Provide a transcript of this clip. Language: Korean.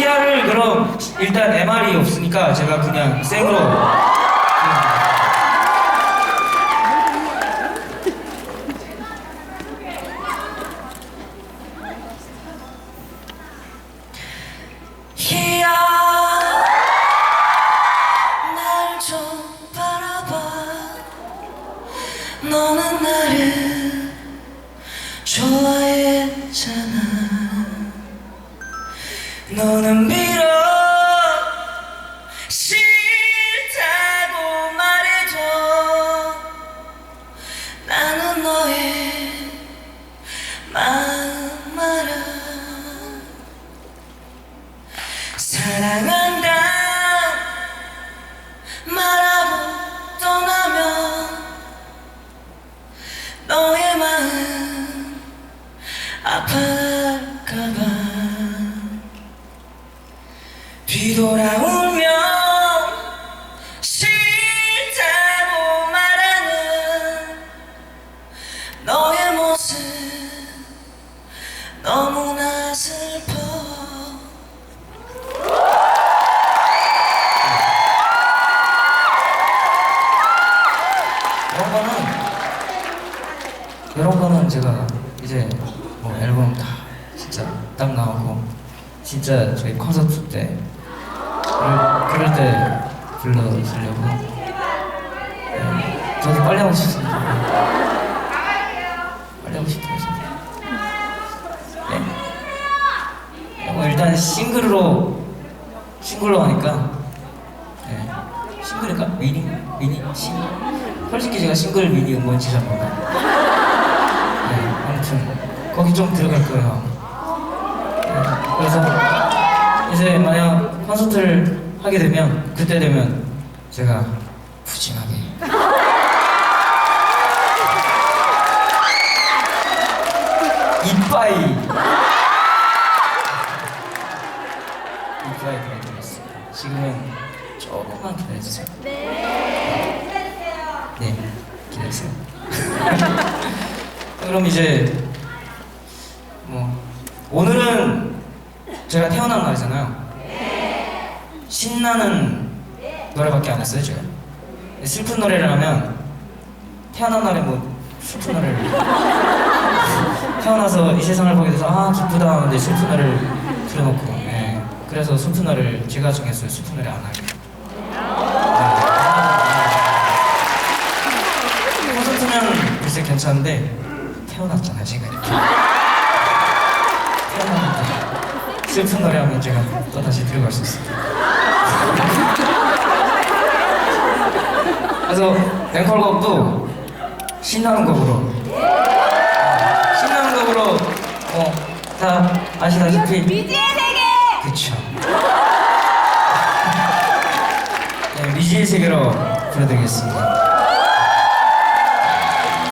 희야를 그럼 일단 MR이 없으니까 제가 그냥 생으로. 희야 날 좀 바라봐. 너는 나를 좋아했잖아 너는 비록 싫다고 말해도 나는 너의 마음 알아 사랑한다. 말하고 떠나면 너의 마음 아파할까봐 뒤돌아오면 싫다고 말하는 너의 모습 너무나 슬퍼. 이런 거는 이런 거는 제가 이제 뭐 앨범 다 진짜 딱 나오고 진짜 저희 콘서트 때 그럴, 때 불러주려고 네, 저도 빨리 하고 싶습니다 빨리 하고 싶어요 진짜 네. 뭐 일단 싱글로 싱글로 하니까 네. 싱글일까? 미니? 미니? 싱 솔직히 제가 싱글 미니 뭔지 잘 몰라요 네, 아무튼 거기 좀 들어갈 거예요 네, 그래서 이제 만약 콘서트를 하게 되면 그때 되면 제가 푸짐하게. 이빠이. 이빠이 보내드리겠습니다. 지금은 조금만 기다려주세요. 네, 기다리세요. 그럼 이제 뭐 오늘은 제가 태어난 날이잖아요. 신나는 노래밖에 안 했어요, 제가. 슬픈 노래를 하면 태어난 날에 뭐 슬픈 노래를 태어나서 이 세상을 보게 돼서 아 기쁘다 하는데 슬픈 노래를 틀어놓고 예. 그래서 슬픈 노래를 제가 정했어요. 슬픈 노래 안 하기로. 네. 콘서트면 글쎄 괜찮은데 태어났잖아요 제가 이렇게 슬픈 노래 하면 제가 또 다시 들어갈 수 있습니다. 그래서 앵콜곡도 신나는 곡으로. 신나는 곡으로 어, 다 아시다시피 미지의 세계! 그쵸. 네, 미지의 세계로 불러드리겠습니다